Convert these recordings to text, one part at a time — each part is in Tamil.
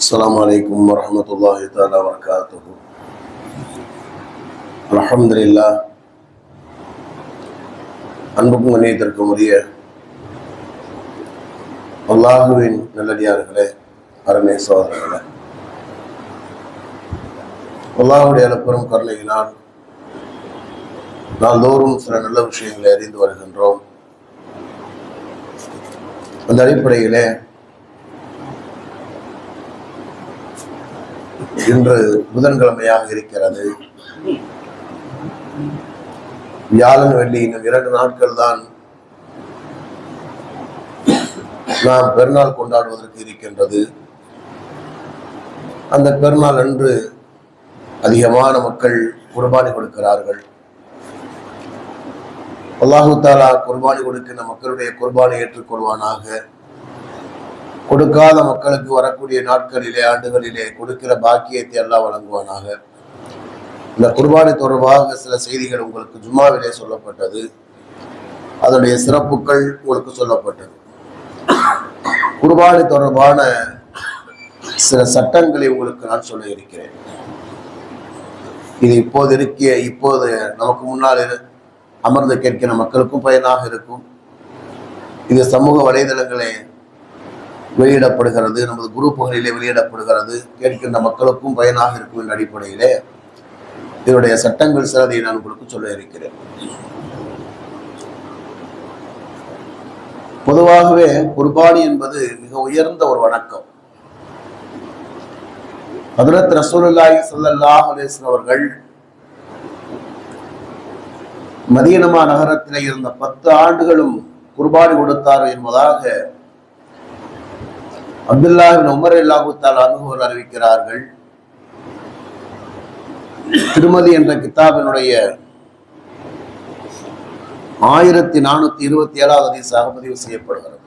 السلام عليكم ورحمة الله تعالى وبركاته الحمد لله அன்புக்கும் கண்ணியத்திற்கும் உரிய அல்லாஹுவின் நல்லடியார்களே அருமை சோதரர்களே அல்லாஹுடைய அளப்பெரும் கருணையினால் நாள்தோறும் சில நல்ல விஷயங்களை அறிந்து வருகின்றோம் அந்த அடிப்படையிலே இன்று புதன்கிழமையாக இருக்கிறது. வியாழன் வெள்ளி இன்னும் இரண்டு நாட்கள் தான் நாம் பெருநாள் கொண்டாடுவதற்கு இருக்கின்றது. அந்த பெருநாள் அன்று அதிகமான மக்கள் குர்பானி கொடுக்கிறார்கள். அல்லாஹு தாலா குர்பானி கொடுக்கின்ற மக்களுடைய குர்பானை ஏற்றுக்கொள்வானாக. கொடுக்காத மக்களுக்கு வரக்கூடிய நாட்களிலே ஆண்டுகளிலே கொடுக்கிற பாக்கியத்தை எல்லாம் வழங்குவானாக. இந்த குர்பானி தொடர்பாக சில செய்திகள் உங்களுக்கு ஜும்மாவிலே சொல்லப்பட்டது. அதனுடைய சிறப்புகள் உங்களுக்கு சொல்லப்பட்டது. குர்பானி தொடர்பான சில சட்டங்களை உங்களுக்கு நான் சொல்ல இருக்கிறேன். இது இப்போது இருக்கிய இப்போது நமக்கு முன்னால் அமர்ந்து கேட்கிற மக்களுக்கும் பயனாக இருக்கும். இது சமூக வலைதளங்களை வெளியிடப்படுகிறது நமது குரூப்புகளிலே வெளியிடப்படுகிறது கேட்கின்ற மக்களுக்கும் பயனாக இருக்கும் என்ற அடிப்படையிலே இதனுடைய சட்டங்கள் சிலதை நான் உங்களுக்கு சொல்ல இருக்கிறேன். பொதுவாகவே குர்பானி என்பது மிக உயர்ந்த ஒரு வணக்கம். ஹதரத் ரசூலுல்லாஹி சல்லாஹ் அலேசன் அவர்கள் மதியனமா நகரத்திலே இருந்த பத்து ஆண்டுகளும் குர்பானி கொடுத்தார் என்பதாக அப்துல்லா உமர் இல்லாஹுத்தால் அனுகூர் அறிவிக்கிறார்கள் திருமதி என்ற கித்தாபினுடைய ஆயிரத்தி நானூத்தி இருபத்தி ஏழாவது அதிசாக பதிவு செய்யப்படுகிறது.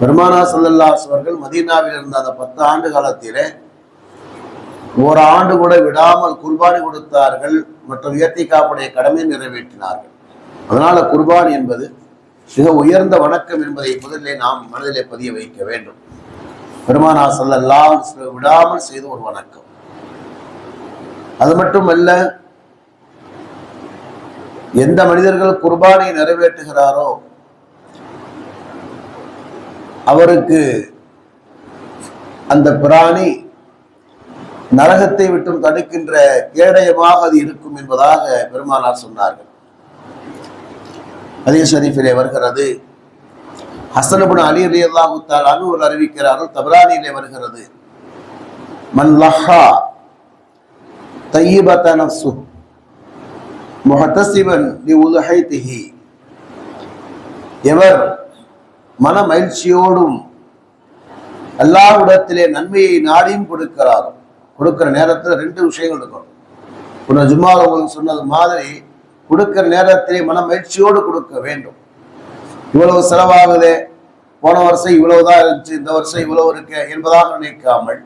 பெருமானா சல்லல்லாஸ் அவர்கள் மதீனாவில் இருந்த அந்த பத்து ஆண்டு காலத்திலே ஒரு ஆண்டு கூட விடாமல் குர்பானி கொடுத்தார்கள் மற்றும் இயற்கை காப்புடைய கடமையை நிறைவேற்றினார்கள். அதனால குர்பான் என்பது மிக உயர்ந்த வணக்கம் என்பதை முதலிலே நாம் மனதிலே பதிய வைக்க வேண்டும். பெருமானா சல்லல்லாஹு விடாமல் செய்த ஒரு வணக்கம். அது மட்டுமல்ல எந்த மனிதர்கள் குர்பானை நிறைவேற்றுகிறாரோ அவருக்கு அந்த பிராணி நரகத்தை விட்டும் தடுக்கின்ற கேடயமாக அது இருக்கும் என்பதாக பெருமானார் சொன்னார்கள். அதே ஷரீஃபிலே வருகிறது. ஹசனபுன் அலி அலி அல்லாஹுத்தால் ஒரு அறிவிக்கிறார்கள் தபரானியிலே வருகிறது. மன் லஹா தையிபத நஃப்சு நீ லி உதுஹைதிஹி எவர் மன மகிழ்ச்சியோடும் அல்லாஹ்விடத்திலே நன்மையை நாடியும் கொடுக்கிறாரோ கொடுக்கிற நேரத்தில் ரெண்டு விஷயங்கள் இருக்கும் ஒரு ஜும்மா உங்களுக்கு சொன்னது மாதிரி கொடுக்கிற நேரத்திலே மன மகிழ்ச்சியோடு கொடுக்க வேண்டும். இவ்வளவு செலவாகுதே. போன வருஷம் இவ்வளவுதான் இருந்துச்சு இந்த வருஷம் இவ்வளவு இருக்கு என்பதாக நினைக்காமல்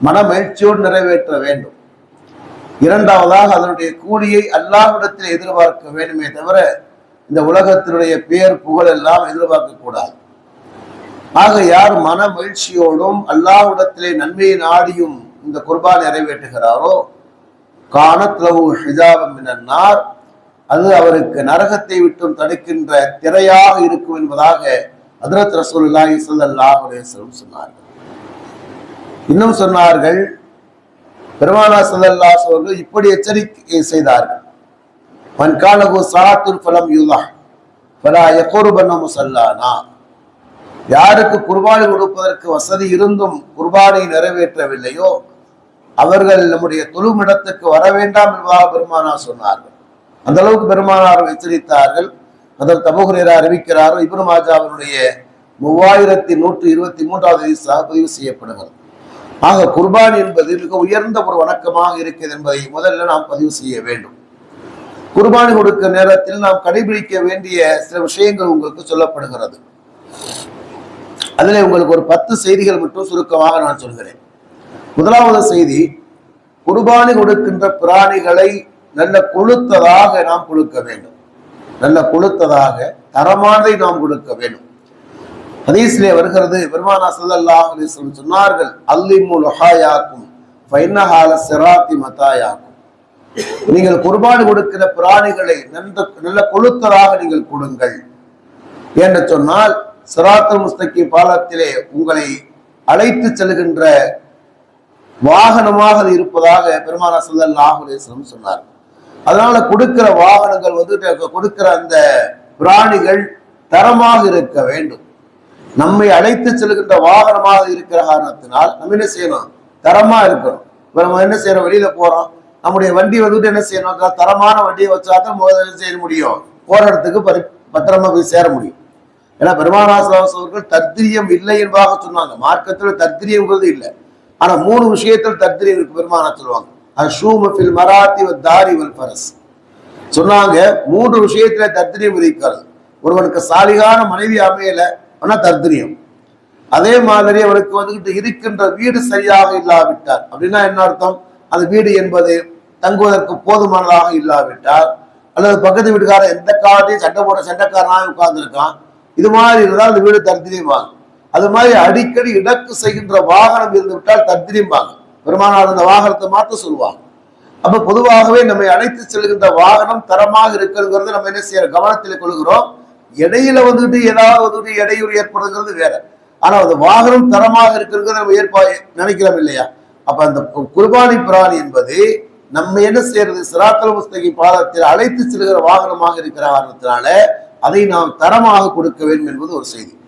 மன மகிழ்ச்சியோடு நிறைவேற்ற வேண்டும். இரண்டாவதாக அதனுடைய கூலியை அல்லாவிடத்தில் எதிர்பார்க்க வேண்டுமே தவிர இந்த உலகத்தினுடைய பேர் புகழ் எல்லாம் எதிர்பார்க்க கூடாது. ஆக யார் மன மகிழ்ச்சியோடும் அல்லாஹ்விடத்திலே நன்மையை நாடியும் இந்த குர்பான் நிறைவேற்றுகிறாரோ காணத்லவு ஹிஜாபம் நார். அது அவருக்கு நரகத்தை விட்டும் தடுக்கின்ற திரையாக இருக்கும் என்பதாக அதிரத் ரசூலுல்லாஹி ஸல்லல்லாஹு அலைஹி சொன்னார்கள். இன்னும் சொன்னார்கள் பெருமானா ஸல்லல்லாஹு அவர்கள் இப்படி எச்சரிக்கை செய்தார்கள். மன் காலகு பலம் ஃபலம் பலா ஃபலா யகுர்பன முசல்லானா. யாருக்கு குர்பானி கொடுப்பதற்கு வசதி இருந்தும் குர்பானை நிறைவேற்றவில்லையோ அவர்கள் நம்முடைய தொழுமிடத்துக்கு வர வேண்டாம் என்பதாக பெருமானா சொன்னார்கள். அந்த அளவுக்கு பெருமானார் எச்சரித்தார்கள். அதர் தபுகுரேரா அறிவிக்கிறாரோ இப்னு மாஜாவினுடைய மூவாயிரத்தி நூற்றி இருபத்தி மூன்றாவது ஹதீஸாக பதிவு செய்யப்படுகிறது. ஆக குர்பான் என்பது மிக உயர்ந்த ஒரு வணக்கமாக இருக்கிறது என்பதை முதல்ல நாம் பதிவு செய்ய வேண்டும். குர்பானி கொடுக்க நேரத்தில் நாம் கடைபிடிக்க வேண்டிய சில விஷயங்கள் உங்களுக்கு சொல்லப்படுகிறது. அதில் உங்களுக்கு ஒரு பத்து செய்திகள் மட்டும் சுருக்கமாக நான் சொல்கிறேன். முதலாவது செய்தி குர்பானி கொடுக்கின்ற பிராணிகளை நல்ல கொழுத்ததாக நாம் கொடுக்க வேண்டும். நல்ல கொழுத்ததாக தரமானதை நாம் கொடுக்க வேண்டும். ஹதீஸ்லே வருகிறது பெருமானா ஸல்லல்லாஹு அலைஹி சொன்னார்கள் அல்லிமுல் ஹாயாக்கும் ஃபைன்னஹால சிராத்தி மத்தாயாக்கும். நீங்கள் குர்பான் கொடுக்கிற பிராணிகளை நல்ல நல்ல கொழுத்ததாக நீங்கள் கொடுங்கள். என்று சொன்னால் சிராத்து முஸ்தகி பாலத்திலே உங்களை அழைத்து செல்கின்ற வாகனமாக இருப்பதாக பெருமானா ஸல்லல்லாஹு அலைஹி சொன்னார்கள். சொன்னார் அதனால கொடுக்கிற வாகனங்கள் வந்து கொடுக்கிற அந்த பிராணிகள் தரமாக இருக்க வேண்டும். நம்மை அழைத்து செல்கின்ற வாகனமாக இருக்கிற காரணத்தினால் நம்ம என்ன செய்யணும்? தரமா இருக்கணும். இப்ப நம்ம என்ன செய்யறோம்? வெளியில போறோம். நம்முடைய வண்டி வந்துட்டு என்ன செய்யணும்? தரமான வண்டியை வச்சா தான் முதல்ல என்ன செய்ய முடியும்? போற இடத்துக்கு பரி பத்திரமா போய் சேர முடியும். ஏன்னா பெருமானாசலாஸ் அவர்கள் இல்லை என்பதாக சொன்னாங்க. மார்க்கத்துல தர்திரியம்ங்கிறது இல்லை. ஆனா மூணு விஷயத்தில் தத்திரியம் இருக்கு. பெருமானா சொல்லுவாங்க. அஷூமஃபில் மராத்தி வ தாரி வல் ஃபரஸ். சொன்னாங்க மூன்று விஷயத்துல தர்திரியம் இருக்கிறது ஒருவனுக்கு சாலிகான மனைவி அமையல ஆனா தர்த்திரியம் அதே மாதிரி அவனுக்கு வந்துகிட்டு இருக்கின்ற வீடு சரியாக இல்லாவிட்டார் அப்படின்னா என்ன அர்த்தம்? அந்த வீடு என்பது தங்குவதற்கு போதுமானதாக இல்லாவிட்டார் அல்லது பக்கத்து வீட்டுக்காரன் எந்த காலத்தையும் சண்டை போட சண்டைக்காரனாக உட்கார்ந்துருக்கான் இது மாதிரி இருந்தால் அந்த வீடு தர்திரியமாகும் அது மாதிரி அடிக்கடி இடக்கு செய்கின்ற வாகனம் இருந்து விட்டால் தர்திரியமாங்க பெருமானார் அந்த வாகனத்தை மாற்ற சொல்லுவாங்க. அப்ப பொதுவாகவே நம்மை அழைத்து செல்கின்ற வாகனம் தரமாக இருக்கிறது நம்ம என்ன செய்யற கவனத்தில் கொள்கிறோம். இடையில வந்துட்டு ஏதாவது வந்துட்டு இடையூறு ஏற்படுங்கிறது வேற. ஆனா அந்த வாகனம் தரமாக இருக்கிறது நம்ம ஏற்பா நினைக்கிறோம் இல்லையா? அப்ப அந்த கு- குர்பானி பிராணி என்பது நம்ம என்ன செய்யறது? சிராத்தல் முஸ்தகி பாதத்தில் அழைத்து செல்கிற வாகனமாக இருக்கிற காரணத்தினால அதை நாம் தரமாக கொடுக்க வேண்டும் என்பது ஒரு செய்தி.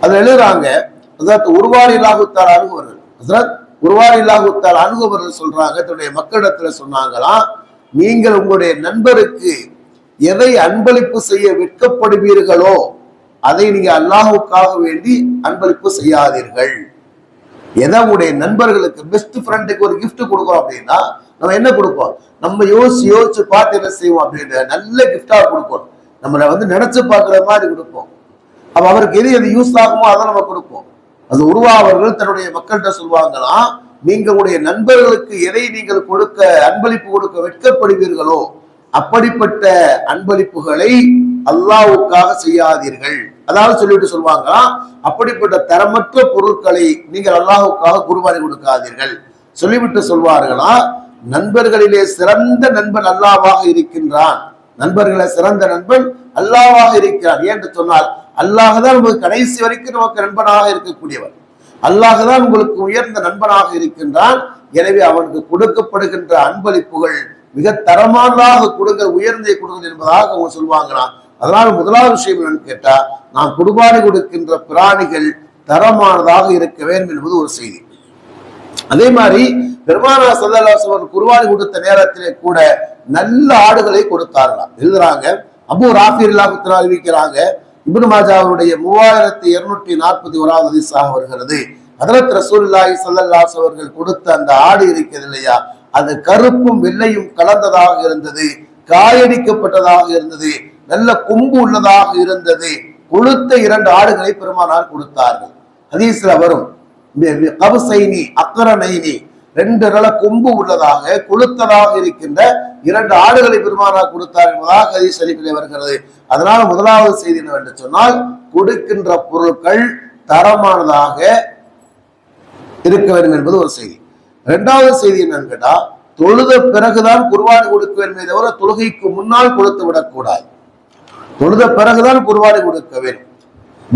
அதில் எழுதுறாங்க அதாவது உருவாரி ஒரு அணுகுவர்கள் இல்லாஹுத்தால் உருவாரி அணுகுவர்கள் சொல்றாங்க தன்னுடைய மக்களிடத்துல சொன்னாங்களாம் நீங்கள் உங்களுடைய நண்பருக்கு எதை அன்பளிப்பு செய்ய வெட்கப்படுவீர்களோ அதை நீங்க அல்லாஹுக்காக வேண்டி அன்பளிப்பு செய்யாதீர்கள். எதை உடைய நண்பர்களுக்கு பெஸ்ட் ஃப்ரெண்டுக்கு ஒரு கிஃப்ட் கொடுக்குறோம் அப்படின்னா நம்ம என்ன கொடுப்போம்? நம்ம யோசிச்சு யோசிச்சு பார்த்து என்ன செய்வோம் அப்படின்ற நல்ல கிஃப்டா கொடுப்போம். நம்மளை வந்து நினைச்சு பார்க்குற மாதிரி கொடுப்போம். அப்ப அவருக்கு எது எது யூஸ் ஆகுமோ அதை நம்ம கொடுப்போம். அது உருவாவர்கள் தன்னுடைய மக்கள்கிட்ட சொல்லுவாங்களாம் நீங்க உடைய நண்பர்களுக்கு எதை நீங்கள் கொடுக்க அன்பளிப்பு கொடுக்க வெட்கப்படுவீர்களோ அப்படிப்பட்ட அன்பளிப்புகளை அல்லாவுக்காக செய்யாதீர்கள். அதாவது சொல்லிட்டு சொல்லுவாங்களாம் அப்படிப்பட்ட தரமற்ற பொருட்களை நீங்கள் அல்லாஹுக்காக குருவாரி கொடுக்காதீர்கள். சொல்லிவிட்டு சொல்வார்களா நண்பர்களிலே சிறந்த நண்பன் அல்லாவாக இருக்கின்றான். நண்பர்களை சிறந்த நண்பன் அல்லாவாக இருக்கிறான். ஏன் என்று சொன்னால் அல்லாஹ் தான் கடைசி வரைக்கும் நமக்கு நண்பனாக இருக்கக்கூடியவர். அல்லாஹ் தான் உங்களுக்கு உயர்ந்த நண்பனாக இருக்கின்றான். எனவே அவனுக்கு கொடுக்கப்படுகின்ற அன்பளிப்புகள் மிக தரமானதாக கொடுங்க உயர்ந்தே கொடுங்கள் என்பதாக அவங்க சொல்லுவாங்களாம் அதனால் முதலாவது விஷயம் என்னன்னு கேட்டா நாம் குடுபாடு கொடுக்கின்ற பிராணிகள் தரமானதாக இருக்க வேண்டும் என்பது ஒரு செய்தி. அதே மாதிரி பெருமானா சல்லல்லாஹு அவர் கொடுத்த நேரத்திலே கூட நல்ல ஆடுகளை கொடுத்தார்களாம். எழுதுறாங்க அபு ராஃபி இல்லாமத்தினால் அறிவிக்கிறாங்க இப்னு மாஜாவுடைய மூவாயிரத்தி இருநூற்றி நாற்பத்தி ஓராவது ஹதீஸாக வருகிறது. ஹதரத் ரசூலுல்லாஹி சல்லல்லாஸ் அவர்கள் கொடுத்த அந்த ஆடு இருக்கிறது இல்லையா? அது கருப்பும் வெள்ளையும் கலந்ததாக இருந்தது காயடிக்கப்பட்டதாக இருந்தது நல்ல கொம்பு உள்ளதாக இருந்தது. கொளுத்த இரண்டு ஆடுகளை பெருமானார் கொடுத்தார்கள். ஹதீஸ்ல வரும். கபசைனி அக்கரணைனி ரெண்டு நல கொம்பு உள்ளதாக கொளுத்ததாக இருக்கின்ற இரண்டு ஆடுகளை பெருமானா கொடுத்தார் என்பதாக கதி சரிப்பிலே வருகிறது. அதனால் முதலாவது செய்தி என்னவென்று சொன்னால் கொடுக்கின்ற பொருட்கள் தரமானதாக இருக்க வேண்டும் என்பது ஒரு செய்தி. இரண்டாவது செய்தி என்னன்னு கேட்டா தொழுத பிறகுதான் குருவானி கொடுக்க வேண்டுமே தவிர தொழுகைக்கு முன்னால் கொடுத்து விடக்கூடாது. தொழுத பிறகுதான் குர்பானி கொடுக்க வேண்டும்.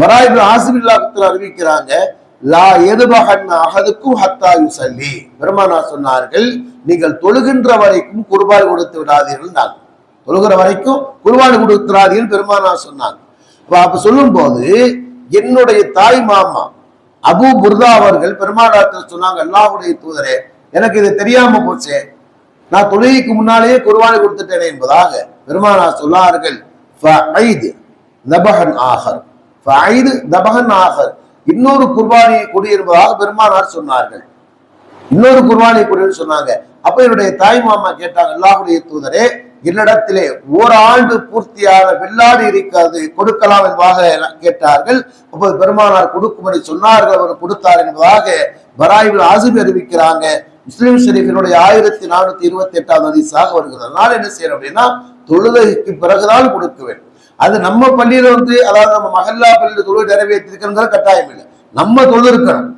மராயிபு ஆசிபில்லாத்தில் அறிவிக்கிறாங்க லா எதுபகன் அகதுக்கும் ஹத்தா யுசல்லி. பெருமானா சொன்னார்கள் நீங்கள் தொழுகின்ற வரைக்கும் குர்பானி கொடுத்து விடாதீர்கள் நான் தொழுகிற வரைக்கும் குர்பானி கொடுத்துறாதீர்கள் பெருமானா சொன்னாங்க. அப்ப அப்ப சொல்லும் போது என்னுடைய தாய் மாமா அபு புர்தா அவர்கள் பெருமானாத்தில் சொன்னாங்க அல்லாஹுடைய தூதரே எனக்கு இது தெரியாம போச்சே. நான் தொழுகைக்கு முன்னாலேயே குர்பானி கொடுத்துட்டேனே என்பதாக பெருமானா சொன்னார்கள். ஃபஐது தபஹன் ஆஹர். ஃபஐது தபகன் ஆஹர். இன்னொரு குர்பானியை கொடு என்பதாக பெருமானார் சொன்னார்கள். இன்னொரு குர்பானியை கொடுன்னு சொன்னாங்க. அப்ப என்னுடைய தாய் மாமா கேட்டாங்க அல்லாஹுடைய தூதரே என்னிடத்திலே ஓராண்டு பூர்த்தியான வெள்ளாடு இருக்கிறது கொடுக்கலாம் என்பதாக கேட்டார்கள். அப்போது பெருமானார் கொடுக்கும்படி சொன்னார்கள் அவர் கொடுத்தார் என்பதாக பராய்வில் ஆசிபி அறிவிக்கிறாங்க. முஸ்லிம் ஷெரீஃபினுடைய ஆயிரத்தி நானூத்தி இருபத்தி எட்டாவது அதிசாக வருகிறது. அதனால என்ன செய்யணும் அப்படின்னா தொழுகைக்கு பிறகுதான் கொடுக்க வேண்டும். அது நம்ம பள்ளியில வந்து அதாவது நம்ம மகல்லா பள்ளியில தொழில் நிறைவேற்றிருக்கிற கட்டாயம் இல்லை. நம்ம தொழில் இருக்கணும்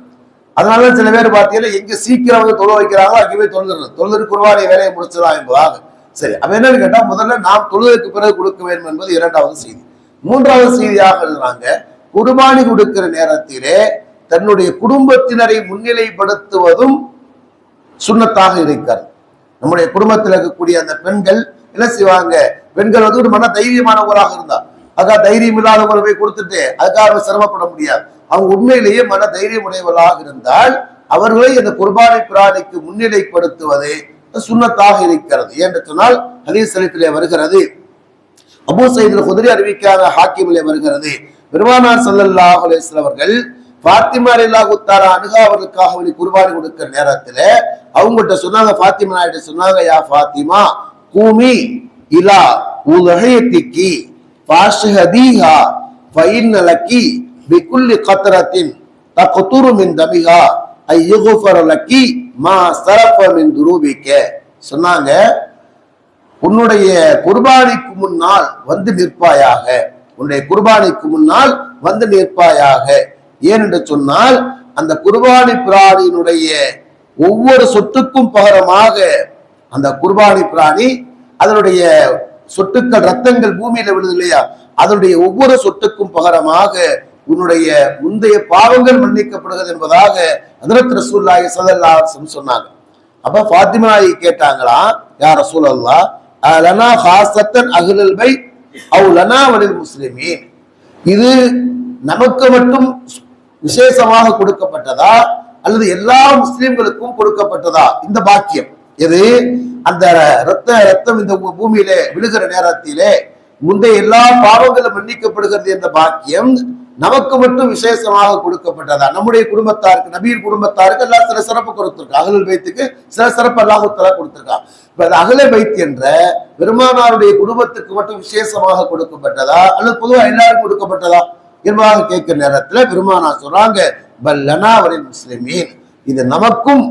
அதனால சில பேர் பார்த்தீங்கன்னா எங்க சீக்கிரம் வந்து தொழில் வைக்கிறாங்களோ அங்கேயே தொழுது தொழுது குருவானை வேலையை முடிச்சதான் என்பதாக. சரி அப்ப என்னன்னு கேட்டா முதல்ல நாம் தொழுதுக்கு பிறகு கொடுக்க வேண்டும் என்பது இரண்டாவது செய்தி. மூன்றாவது செய்தியாக எழுதுறாங்க குர்பானி கொடுக்கிற நேரத்திலே தன்னுடைய குடும்பத்தினரை முன்னிலைப்படுத்துவதும் சுண்ணத்தாக இருக்கிறது. நம்முடைய குடும்பத்தில் இருக்கக்கூடிய அந்த பெண்கள் என்ன செய்வாங்க? பெண்கள் வந்து ஒரு மன தைரியமானவராக இருந்தா. அதுக்காக தைரியம் இல்லாதவங்களை போய் கொடுத்துட்டு அதுக்காக சிரமப்பட முடியாது. அவங்க உண்மையிலேயே மன தைரியம் உடையவர்களாக இருந்தால் அவர்களை அந்த குர்பானை பிராணிக்கு முன்னிலைப்படுத்துவது சுண்ணத்தாக இருக்கிறது. என்று சொன்னால் ஹதீஸ் சலித்திலே வருகிறது. அபு சைதில் குதிரை அறிவிக்காத ஹாக்கிமிலே வருகிறது. பெருமானார் ஸல்லல்லாஹு அவர்கள் பாத்திமா இல்லா குத்தார அணுகா அவர்களுக்காக வேண்டி குர்பானி கொடுக்கிற நேரத்துல அவங்ககிட்ட சொன்னாங்க பாத்திமா நாயிட்ட சொன்னாங்க யா பாத்திமா கூமி இலா உலகத்திக்கு பாஷஹதீஹா ஃபஇன்ன லக்கி பிகுல்லி கத்ரத்தின் தக்துரு மின் தமிஹா ஐ லக்கி மா சரப்ப மின் துரூபிக்க. சொன்னாங்க உன்னுடைய குர்பானிக்கு முன்னால் வந்து நிற்பாயாக. உன்னுடைய குர்பானிக்கு முன்னால் வந்து நிற்பாயாக. ஏனென்று சொன்னால் அந்த குர்பானி பிராணியினுடைய ஒவ்வொரு சொத்துக்கும் பகரமாக அந்த குர்பானி பிராணி அதனுடைய சொட்டுக்கள் ரத்தங்கள் பூமியில விழுது இல்லையா? அதனுடைய ஒவ்வொரு சொட்டுக்கும் பகரமாக உன்னுடைய முந்தைய பாவங்கள் மன்னிக்கப்படுகிறது என்பதாக அதிரத் ரசூல்லாய் சதல்லா சொன்னாங்க. அப்ப ஃபாத்திமா கேட்டாங்களா யார் ரசூலல்லா லனா ஹாசத்தன் அகிலல் பை அவு லனா வலில் முஸ்லிமீன்? இது நமக்கு மட்டும் விசேஷமாக கொடுக்கப்பட்டதா அல்லது எல்லா முஸ்லிம்களுக்கும் கொடுக்கப்பட்டதா? இந்த பாக்கியம். எது? அந்த ரத்த ரத்தம் இந்த பூமியிலே விழுகிற நேரத்திலே முந்தைய எல்லா பாவங்களும் மன்னிக்கப்படுகிறது என்ற பாக்கியம் நமக்கு மட்டும் விசேஷமாக கொடுக்கப்பட்டதா? நம்முடைய குடும்பத்தாருக்கு நபீர் குடும்பத்தாருக்கு எல்லாம் சில சிறப்பு கொடுத்துருக்கா? அகல் பைத்துக்கு சில சிறப்பு அல்லாஹுத்தலா கொடுத்துருக்கா? இப்ப அது அகல பைத் என்ற பெருமானாருடைய குடும்பத்துக்கு மட்டும் விசேஷமாக கொடுக்கப்பட்டதா? அல்லது பொதுவாக எல்லாருக்கும் கொடுக்கப்பட்டதா? என்பதாக கேட்கிற நேரத்துல பெருமானா சொல்றாங்க பல்லனா அவரின் முஸ்லிமீன். இது நமக்கும்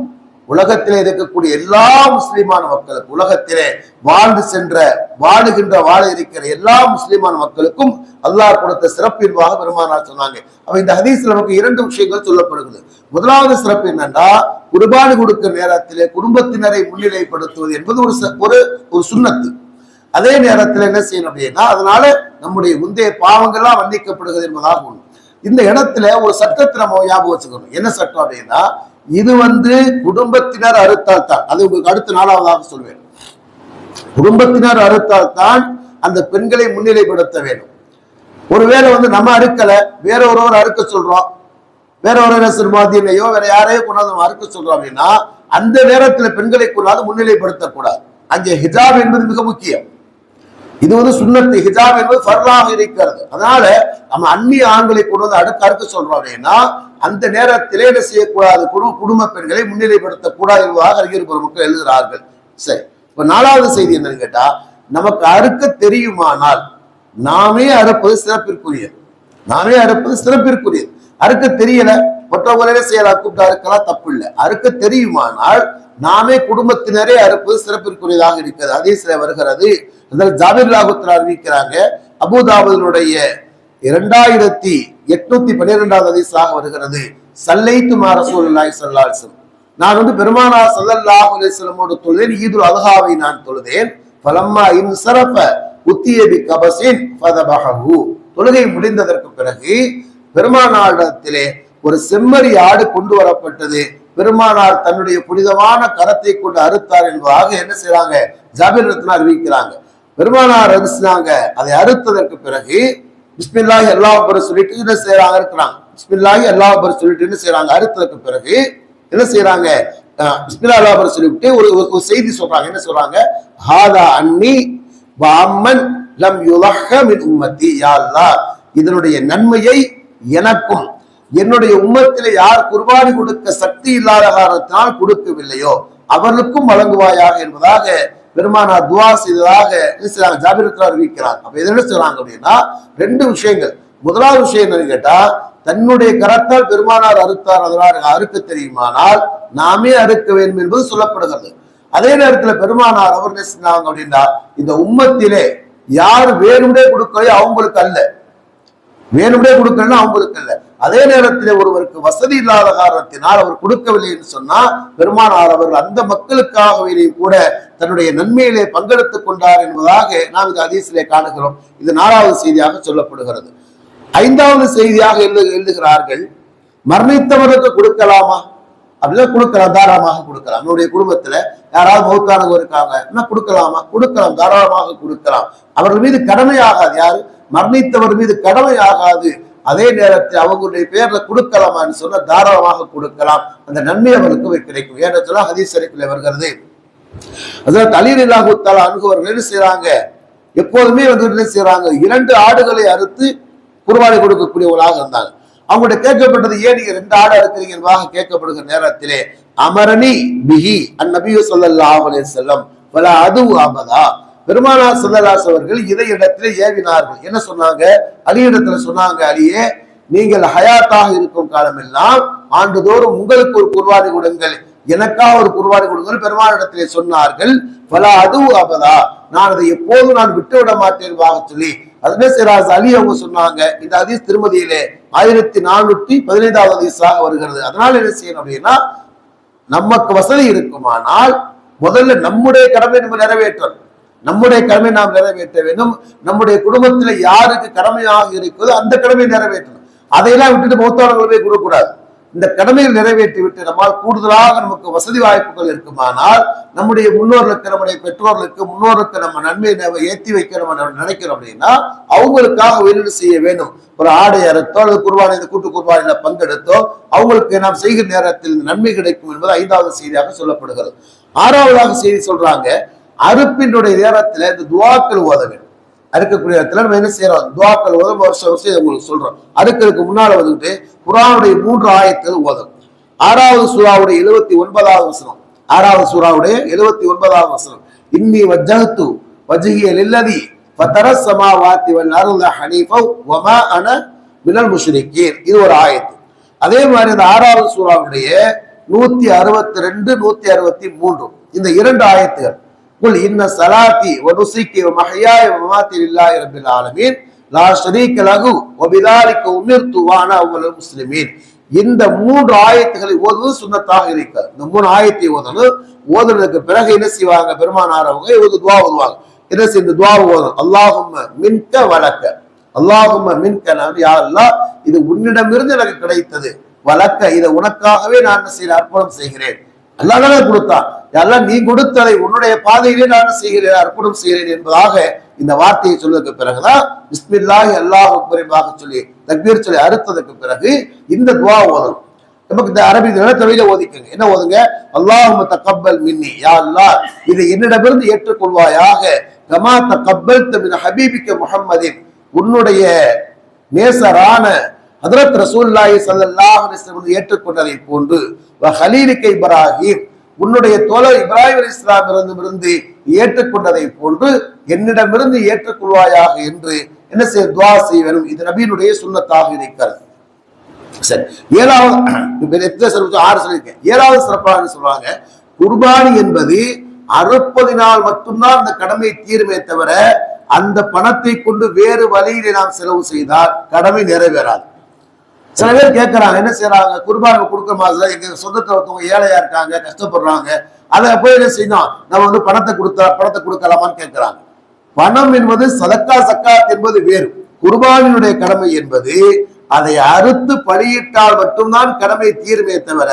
உலகத்திலே இருக்கக்கூடிய எல்லா முஸ்லிமான மக்களுக்கும் உலகத்திலே வாழ்ந்து சென்ற வாழுகின்ற வாழ இருக்கிற எல்லா முஸ்லிமான மக்களுக்கும் அல்லாஹ் கொடுத்த சிறப்பின்பாக பெருமானார் சொன்னாங்க. அப்ப இந்த ஹதீஸ்ல நமக்கு இரண்டு விஷயங்கள் சொல்லப்படுகிறது. முதலாவது சிறப்பு என்னன்னா குர்பானி கொடுக்கிற நேரத்திலே குடும்பத்தினரை முன்னிலைப்படுத்துவது என்பது ஒரு ச- ஒரு ஒரு சுண்ணத்து. அதே நேரத்தில் என்ன செய்யணும் அப்படின்னா அதனால நம்முடைய முந்தைய பாவங்கள்லாம் வந்திக்கப்படுகிறது என்பதாக ஒன்று இந்த இடத்துல ஒரு சட்டத்தை நம்ம ஞாபகம் வச்சுக்கணும். என்ன சட்டம் அப்படின்னா இது வந்து குடும்பத்தினர் அறுத்தால் தான் அது உங்களுக்கு அடுத்த நாலாவதாக சொல்வேன். குடும்பத்தினர் அறுத்தால் தான் அந்த பெண்களை முன்னிலைப்படுத்த வேண்டும். ஒருவேளை வந்து நம்ம அறுக்கல வேற ஒருவர் அறுக்க சொல்றோம். வேற ஒரு நசுர்மாதியனையோ வேற யாரையோ கொண்டாந்து அறுக்க சொல்றோம் அப்படின்னா அந்த நேரத்துல பெண்களை கொண்டாந்து முன்னிலைப்படுத்தக்கூடாது. அங்கே ஹிஜாப் என்பது மிக முக்கியம். இது வந்து சுண்ணத்து ஹிஜாப் என்பது ஃபர்லாக இருக்கிறது. அதனால நம்ம அந்நிய ஆண்களை கொண்டு வந்து அடுத்த அறுக்க சொல்றோம் அப்படின்னா அந்த நேரத்திலே என்ன செய்யக்கூடாது? குடும்ப குடும்ப பெண்களை முன்னிலைப்படுத்த கூடாது என்பதாக அறிஞர் பெருமக்கள் எழுதுகிறார்கள். சரி. இப்ப நாலாவது செய்தி என்னன்னு கேட்டா நமக்கு அறுக்க தெரியுமானால் நாமே அறுப்பது சிறப்பிற்குரியது நாமே அறுப்பது சிறப்பிற்குரியது அறுக்க தெரியல மற்றவங்களே செய்யலாம்? கூப்பிட்டு அறுக்கலாம் தப்பு இல்லை அறுக்க தெரியுமானால் நாமே குடும்பத்தினரே அறுப்பது சிறப்பிற்குரியதாக இருக்கிறது. அதே சில வருகிறது. அதில் ஜாபிர் லாகுத்தர் அறிவிக்கிறாங்க. அபுதாபுடைய இரண்டாயிரத்தி எட்நூத்தி பன்னிரெண்டாவது அதிசாக வருகிறது. சல்லைத்து மா ரசூலுல்லாஹி நான் வந்து பெருமானார் சல்லல்லாஹ் அலைஹி தொழுதேன். ஈதுல் அல்ஹாவை நான் தொழுதேன். பலம்மா இன் சிறப்ப உத்தியபி கபசின் கபஸின் தொழுகை முடிந்ததற்கு பிறகு பெருமானாரிடத்திலே ஒரு செம்மறி ஆடு கொண்டு வரப்பட்டது. பெருமானார் தன்னுடைய புனிதமான கரத்தை கொண்டு அறுத்தார் என்பதாக என்ன செய்யறாங்க ஜாபீர் ரத்னா அறிவிக்கிறாங்க. பெருமானார் அரிசினாங்க அதை அறுத்ததற்கு பிறகு பிஸ்மில்லாஹி அல்லாஹ் அக்பர் சொல்லிட்டு என்ன செய்யறாங்க இருக்கிறாங்க பிஸ்மில்லாஹி அல்லாஹ் அக்பர் சொல்லிட்டு என்ன செய்யறாங்க அறுத்ததற்கு பிறகு என்ன செய்யறாங்க பிஸ்மில்லா அல்லாஹ் அக்பர் சொல்லிவிட்டு ஒரு ஒரு- செய்தி சொல்றாங்க. என்ன சொல்றாங்க? ஹாதா அன்னி வாமன் லம் யுலஹ மின் உம்மத்தி. யா அல்லாஹ் இதனுடைய நன்மையை எனக்கும் என்னுடைய உம்மத்தில யார் குர்பானி கொடுக்க சக்தி இல்லாத காரணத்தினால் கொடுக்கவில்லையோ அவர்களுக்கும் வழங்குவாயாக என்பதாக பெருமானார் துவா செய்ததாக என்ன செய்றாங்க? ஜாபிரத்தில் அறிவிக்கிறார் அப்ப இது என்ன செய்றாங்க அப்படின்னா ரெண்டு விஷயங்கள். முதலாவது விஷயம் என்னன்னு கேட்டா தன்னுடைய கரத்தால் பெருமானார் அறுத்தார் அதனால் அறுக்க தெரியுமானால் நாமே அறுக்க வேண்டும் என்பது சொல்லப்படுகிறது. அதே நேரத்துல பெருமானார் அவர் என்ன செஞ்சாங்க அப்படின்னா இந்த உம்மத்திலே யார் வேணும்னே கொடுக்கலையோ அவங்களுக்கு அல்ல. வேணும்னே கொடுக்கலன்னா அவங்களுக்கு அல்ல. அதே நேரத்தில் ஒருவருக்கு வசதி இல்லாத காரணத்தினால் அவர் கொடுக்கவில்லை என்று சொன்னா பெருமானார் அவர்கள் அந்த மக்களுக்காகவே கூட தன்னுடைய நன்மையிலே பங்கெடுத்துக் கொண்டார் என்பதாக நாம் இந்த அதிசிலே காணுகிறோம். இது நாலாவது செய்தியாக சொல்லப்படுகிறது. ஐந்தாவது செய்தியாக எழுது எழுதுகிறார்கள் மரணித்தவருக்கு கொடுக்கலாமா? அப்படிலாம் கொடுக்கலாம் தாராளமாக கொடுக்கலாம். நம்முடைய குடும்பத்துல யாராவது மௌத்தானவங்க இருக்காங்க என்ன கொடுக்கலாமா? கொடுக்கலாம் தாராளமாக கொடுக்கலாம். அவர்கள் மீது கடமையாகாது. யாரு? மரணித்தவர் மீது கடமையாகாது. அதே நேரத்தில் அவங்களுடைய பேர்ல கொடுக்கலாமான்னு சொன்னா தாராளமாக கொடுக்கலாம். அந்த நன்மை அவருக்கு கிடைக்கும். ஏன்னு சொன்னா ஹதீஸ் ஷரீஃபில் வருகிறது. அதாவது அலிலாகுத்தால அணுகுவர்கள் என்ன செய்யறாங்க எப்போதுமே வந்து என்ன செய்யறாங்க இரண்டு ஆடுகளை அறுத்து குர்பானை கொடுக்கக்கூடியவர்களாக இருந்தாங்க. அவங்கள்ட்ட கேட்கப்பட்டது ஏன் நீங்க ரெண்டு ஆடு அறுக்கிறீங்க என்பதாக கேட்கப்படுகிற நேரத்திலே அமரணி பிஹி அந்நபியு ஸல்லல்லாஹு அலைஹி செல்லம் வல அது ஆபதா பெருமானா சல்லல்லாஸ் அவர்கள் இதை இடத்திலே ஏவினார்கள். என்ன சொன்னாங்க? அலி இடத்துல சொன்னாங்க அலியே நீங்கள் ஹயாத்தாக இருக்கும் காலமெல்லாம் ஆண்டுதோறும் உங்களுக்கு ஒரு குர்பானி கொடுங்கள். எனக்கா ஒரு குர்பானி கொடுங்கள் பெருமானிடத்திலே சொன்னார்கள். பல அதுவும் அபதா. நான் அதை எப்போதும் நான் விட்டு விட மாட்டேன் சொல்லி. அதுமே சிராஸ் அலி அவங்க சொன்னாங்க. இந்த அதீஸ் திருமதியிலே ஆயிரத்தி நானூத்தி பதினைந்தாவது அதிசாக வருகிறது. அதனால என்ன செய்யணும் அப்படின்னா நமக்கு வசதி இருக்குமானால் முதல்ல நம்முடைய கடமை நம்ம நிறைவேற்றணும். நம்முடைய கடமை நாம் நிறைவேற்ற வேண்டும். நம்முடைய குடும்பத்துல யாருக்கு கடமையாக இருக்கிறதோ அந்த கடமை நிறைவேற்றணும். அதையெல்லாம் விட்டுட்டு மௌத்தாளர்கள் போய் கொடுக்கக்கூடாது. இந்த கடமையை நிறைவேற்றி விட்டு நம்மால் கூடுதலாக நமக்கு வசதி வாய்ப்புகள் இருக்குமானால் நம்முடைய முன்னோர்களுக்கு நம்முடைய பெற்றோர்களுக்கு முன்னோருக்கு நம்ம நன்மையை நம்ம ஏற்றி வைக்க நம்ம நினைக்கிறோம் அப்படின்னா அவங்களுக்காக வெளியீடு செய்ய வேண்டும். ஒரு ஆடை அறுத்தோ அல்லது குர்பானை கூட்டு குருவானில பங்கெடுத்தோ அவங்களுக்கு நாம் செய்கிற நேரத்தில் நன்மை கிடைக்கும் என்பது ஐந்தாவது செய்தியாக சொல்லப்படுகிறது. ஆறாவதாக செய்தி சொல்றாங்க அறுப்பினுடைய நேரத்துல இந்த துவாக்கள் ஓத வேண்டும். அறுக்கக்கூடிய இடத்துல நம்ம என்ன செய்யறோம்? துவாக்கள் ஓதும் வருஷம் வருஷம் இதை உங்களுக்கு சொல்றோம். அறுக்கிறதுக்கு முன்னால வந்துட்டு குரானுடைய மூன்று ஆயத்தில் ஓதும் ஆறாவது சூறாவுடைய எழுபத்தி ஒன்பதாவது வசனம். ஆறாவது சூறாவுடைய எழுபத்தி ஒன்பதாவது வசனம். இன்னி வஜ்ஜஹத்து வஜ்ஹிய லில்லதி பத்தர சமாவாத்தி வல் அர்த ஹனீஃபா வமா அன மினல் முஷ்ரிக்கீன் இது ஒரு ஆயத்து. அதே மாதிரி இந்த ஆறாவது சூறாவுடைய நூத்தி அறுபத்தி ரெண்டு நூத்தி அறுபத்தி மூன்று. இந்த இரண்டு ஆயத்துகள். குல் இன்ன சலாத்தி வனுசிக்கி மஹயாய மமாத்தி லில்லாஹி ரப்பில் ஆலமீன் லா ஷரீக லஹு வபிதாலிக உமிர்து வானா அவ்வளவு முஸ்லிமீன் இந்த மூன்று ஆயத்துகளை ஓதுவது சுண்ணத்தாக இருக்க. இந்த மூணு ஆயத்தை ஓதணும். ஓதுனதுக்கு பிறகு என்ன செய்வாங்க? பெருமானார் அவங்க இவங்க துவா ஓதுவாங்க. என்ன செய்ய துவா ஓதும் அல்லாஹும்ம மின்க வழக்க அல்லாஹும்ம மின்க நான் இது உன்னிடமிருந்து எனக்கு கிடைத்தது. வழக்க இதை உனக்காகவே நான் என்ன செய்ய அர்ப்பணம் செய்கிறேன். அல்லாஹ் கொடுத்தான். எல்லாம் நீ கொடுத்ததை உன்னுடைய பாதையிலே நான் செய்கிறேன் அர்ப்பணம் செய்கிறேன் என்பதாக இந்த வார்த்தையை சொல்வதற்கு பிறகுதான் பிஸ்மில்லாஹி அல்லாஹ் குறைவாக சொல்லி தக்பீர் சொல்லி அறுத்ததுக்கு பிறகு இந்த துவா ஓதும் நமக்கு இந்த அரபி நிலத்தவையில ஓதிக்கங்க. என்ன ஓதுங்க? அல்லாஹும் தக்கப்பல் மின்னி. யா அல்லாஹ் இதை என்னிடமிருந்து ஏற்றுக்கொள்வாயாக. கமா தக்கப்பல் தமிழ் ஹபீபிக்க முகம்மதின் உன்னுடைய நேசரான ஹதரத் ரசூல்லாஹி சல்லாஹ் ஏற்றுக்கொண்டதை போன்று வ ஹலீலிக்க இப்ராஹிம் உன்னுடைய தோழர் இப்ராஹிம் அலி இஸ்லாம் ஏற்றுக்கொண்டதை போன்று என்னிடமிருந்து ஏற்றுக்கொள்வாயாக என்று என்ன செய்ய துவா செய்ய வேண்டும். இது நபியினுடைய சுண்ணத்தாக இருக்கிறது. சரி. ஏழாவது எத்தனை சிறப்பு? ஆறு சொல்லியிருக்கேன் ஏழாவது சிறப்பாக சொல்றாங்க? குர்பானி என்பது அறுபது நாள் மட்டும்தான் அந்த கடமை தீருமே தவிர அந்த பணத்தை கொண்டு வேறு வழியிலே நாம் செலவு செய்தால் கடமை நிறைவேறாது. சில பேர் கேட்கறாங்க என்ன செய்யறாங்க குர்பானை கொடுக்க மாதிரி எங்க சொந்தத்துல ஒருத்தவங்க ஏழையா இருக்காங்க கஷ்டப்படுறாங்க. அதை போய் என்ன செய்யணும்? நம்ம வந்து பணத்தை கொடுத்தா பணத்தை கொடுக்கலாமான்னு கேட்கறாங்க பணம் என்பது சதக்கா சக்காத் என்பது வேறு. குருபானினுடைய கடமை என்பது அதை அறுத்து பலியிட்டால் மட்டும்தான் கடமை தீருமே தவிர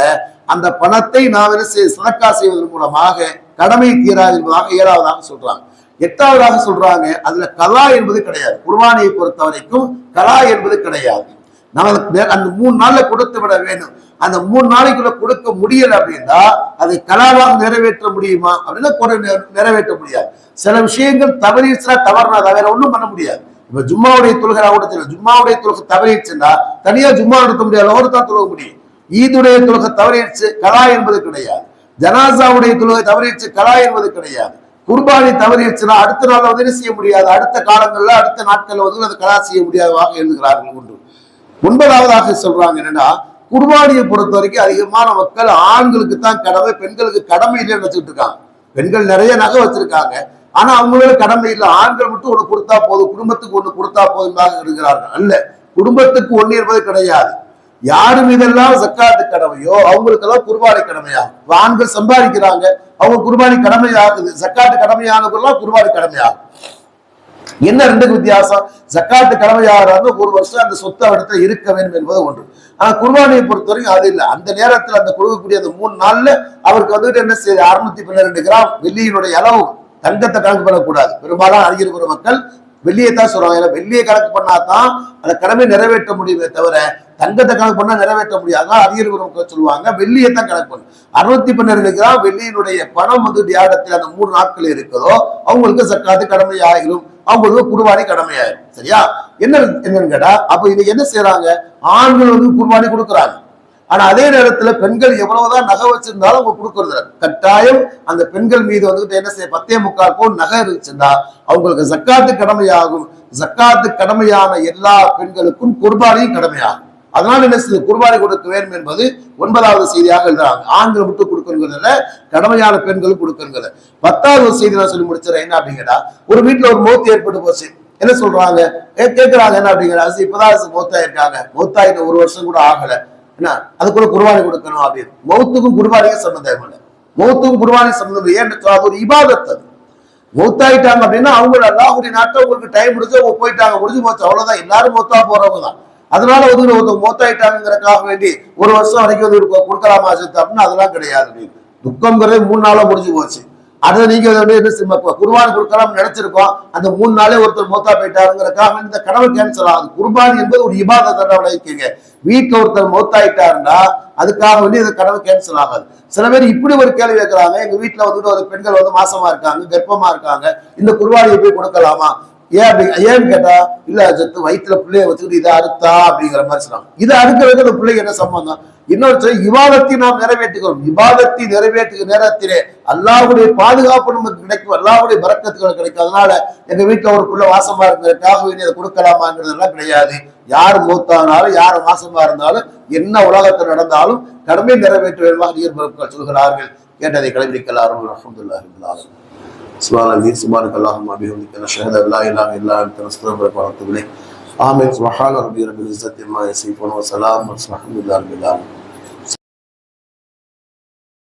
அந்த பணத்தை நாம் என்ன செய்ய சதக்கா செய்வதன் மூலமாக கடமை தீராது என்பதாக ஏழாவதாக சொல்றாங்க. எட்டாவதாக சொல்றாங்க அதுல கலா என்பது கிடையாது. குர்பானியை பொறுத்த வரைக்கும் கலா என்பது கிடையாது. நம்ம அந்த மூணு நாள்ல கொடுத்து விட வேணும். அந்த மூணு நாளைக்குள்ள கொடுக்க முடியல அப்படின்னா அதை கலாவாக நிறைவேற்ற முடியுமா? அப்படின்னா கூட நிறைவேற்ற முடியாது. சில விஷயங்கள் தவறிடுச்சுன்னா தவறுனா அதை வேற ஒன்றும் பண்ண முடியாது. இப்ப ஜும்மாவுடைய தொழுகை கூட ஜும்மாவுடைய தொழுகை தவறிடுச்சுன்னா தனியா ஜும்மா நடத்த முடியாது. ஒரு தான் தொழுக முடியும். ஈதுடைய தொழுகை தவறிடுச்சு கலா என்பது கிடையாது. ஜனாசாவுடைய தொழுகை தவறிடுச்சு கலா என்பது கிடையாது. குர்பானி தவறிடுச்சுன்னா அடுத்த நாள் வந்து செய்ய முடியாது? அடுத்த காலங்கள்ல அடுத்த நாட்கள்ல வந்து அது கலா செய்ய முடியாதவாக எழுதுகிறார்கள் உண்டு ஒன்பதாவதாக சொல்றாங்க என்னன்னா குர்பானியை பொறுத்த வரைக்கும் அதிகமான மக்கள் ஆண்களுக்கு தான் கடமை பெண்களுக்கு கடமை இல்லைன்னு வச்சுக்கிட்டு இருக்காங்க. பெண்கள் நிறைய நகை வச்சிருக்காங்க. ஆனா அவங்களோட கடமை இல்லை. ஆண்கள் மட்டும் ஒண்ணு கொடுத்தா போதும் குடும்பத்துக்கு ஒண்ணு கொடுத்தா போதும் இருக்கிறார்கள். அல்ல குடும்பத்துக்கு ஒண்ணு என்பது கிடையாது. யாரு மீதெல்லாம் சக்காத்து கடமையோ அவங்களுக்கெல்லாம் குர்பானி கடமையா ஆண்கள் சம்பாதிக்கிறாங்க அவங்க குர்பானி கடமையாகுது. ஜக்காத்து கடமையானவங்கெல்லாம் குர்பானி கடமையாகும். என்ன ரெண்டுக்கு வித்தியாசம்? ஜக்காத்து கடமையாகிறாங்க ஒரு வருஷம் அந்த சொத்து அவரிடத்துல இருக்க வேண்டும் என்பது ஒன்று. ஆனா குர்பானியை பொறுத்தவரைக்கும் அது இல்லை. அந்த நேரத்தில் அந்த கொடுக்கக்கூடிய அந்த மூணு நாள்ல அவருக்கு வந்துட்டு என்ன செய்யுது அறுநூத்தி பன்னிரெண்டு கிராம் வெள்ளியினுடைய அளவு தங்கத்தை கணக்கு பண்ணக்கூடாது. பெரும்பாலும் அறிஞர் மக்கள் வெள்ளியை தான் சொல்றாங்க ஏன்னா வெள்ளியை கணக்கு பண்ணாதான் அந்த கடமை நிறைவேற்ற முடியுமே தவிர தங்கத்தை கணக்கு பண்ணா நிறைவேற்ற முடியாது. அரியர் சொல்லுவாங்க. வெள்ளியை தான் கணக்கு பண்ணும் அறுபத்தி பன்னெண்டு கிராம் வெள்ளியினுடைய பணம் வந்து தியாகத்தில் அந்த மூணு நாட்கள் இருக்குதோ அவங்களுக்கு சக்காத்து கடமை ஆகிரும் அவங்களுக்கு குர்பானி கடமையாயிரும். சரியா? என்ன என்னன்னு கேட்டா அப்ப இன்னைக்கு என்ன செய்யறாங்க ஆண்கள் வந்து குர்பானி கொடுக்குறாங்க. ஆனா அதே நேரத்துல பெண்கள் எவ்வளவுதான் நகை வச்சிருந்தாலும் அவங்க கொடுக்கறது கட்டாயம் அந்த பெண்கள் மீது வந்துட்டு என்ன செய்ய பத்தே முக்கால் பவுன் நகை இருந்துச்சுன்னா அவங்களுக்கு ஜக்காத்து கடமையாகும். ஜக்காத்து கடமையான எல்லா பெண்களுக்கும் குர்பானியும் கடமையாகும். அதனால என்ன செய்யுது குர்பானி கொடுக்க வேண்டும் என்பது ஒன்பதாவது செய்தியாக எழுதுறாங்க. ஆண்கள் மட்டும் கொடுக்கணுங்கிறதுல கடமையான பெண்களும் கொடுக்கணுங்கிறது. பத்தாவது ஒரு செய்தி நான் சொல்லி முடிச்சிடறேன். என்ன அப்படிங்கடா ஒரு வீட்டில் ஒரு மௌத்து ஏற்பட்டு போச்சு. என்ன சொல்றாங்க? ஏ, என்ன அப்படிங்கிற இப்பதான் மௌத்தா இருக்காங்க. மௌத்தாயிட்டு ஒரு வருஷம் கூட ஆகல. என்ன? அதுக்குள்ள குர்பானி கொடுக்கணும் அப்படின்னு. மௌத்துக்கும் குர்பானிக்கும் சம்பந்தம் இல்லை. மௌத்துக்கும் குர்பானி சம்பந்தம் ஏன்னு அது ஒரு இபாதத் அது. மௌத்தாயிட்டாங்க அப்படின்னா அவங்க அல்லாஹுடைய நாட்டை உங்களுக்கு டைம் முடிஞ்சு அவங்க போயிட்டாங்க. முடிஞ்சு போச்சு. அவ்வளவுதான். எல்லாரும் மொத்தா போறவங்க தான். அதனால வந்து ஒருத்தர் மொத்தாயிட்டாங்கிறதுக்காக வேண்டி ஒரு வருஷம் வரைக்கும் வந்து கொடுக்கலாமா சேர்த்து அதெல்லாம் கிடையாது அப்படின்னு. துக்கம்ங்கிறதே மூணு நாளா முடிஞ்சு போச்சு. அதை நீங்க வந்து என்ன செய்ய குர்பானி நினைச்சிருக்கோம். அந்த மூணு நாளே ஒருத்தர் மொத்தா போயிட்டாருங்கிறக்காக இந்த கடவுள் கேன்சல் ஆகுது. குர்பானி என்பது ஒரு இபாதத்தை வைக்கீங்க வீட்டுல ஒருத்தர் மொத்தாயிட்டாருன்னா அதுக்காக வேண்டி இந்த கடவுள் கேன்சல் ஆகாது. சில பேர் இப்படி ஒரு கேள்வி கேட்கறாங்க. எங்க வீட்டுல வந்துட்டு ஒரு பெண்கள் வந்து மாசமா இருக்காங்க கர்ப்பமா இருக்காங்க. இந்த குர்பானியை போய் கொடுக்கலாமா? ஏன் அப்படி ஏன்னு கேட்டா இல்ல சத்து வயிற்றுல பிள்ளைய வச்சுக்கிட்டு இதை அறுத்தா அப்படிங்கிற மாதிரி சொன்னாங்க இதை அறுக்கிறதுக்கு அந்த பிள்ளைக்கு என்ன சம்பந்தம்? இன்னொரு சொல்லி, விவாதத்தை நாம் நிறைவேற்றுகிறோம். விவாதத்தை நிறைவேற்றுகிற நேரத்திலே அல்லாவுடைய பாதுகாப்பு நமக்கு கிடைக்கும். அல்லாவுடைய பறக்கத்துகள் கிடைக்கும். அதனால எங்க வீட்டுல ஒரு பிள்ளை வாசமா இருக்கிறதுக்காக வேண்டி அதை கொடுக்கலாமாங்கிறதெல்லாம் கிடையாது. யார் மூத்தானாலும் யார் மாசமா இருந்தாலும் என்ன உலகத்தில் நடந்தாலும் கடமை நிறைவேற்ற வேண்டுமாக நீர் சொல்கிறார்கள். கேட்டதை கடைபிடிக்கலாரும் அலமதுல்லாஹி سبحان الله سبحانك اللهم وبحمدك نشهد ان لا اله الا انت نستغفرك ونتوب اليك آمين سبحان ربي رب العزة عما يصفون وسلام والحمد لله رب العالمين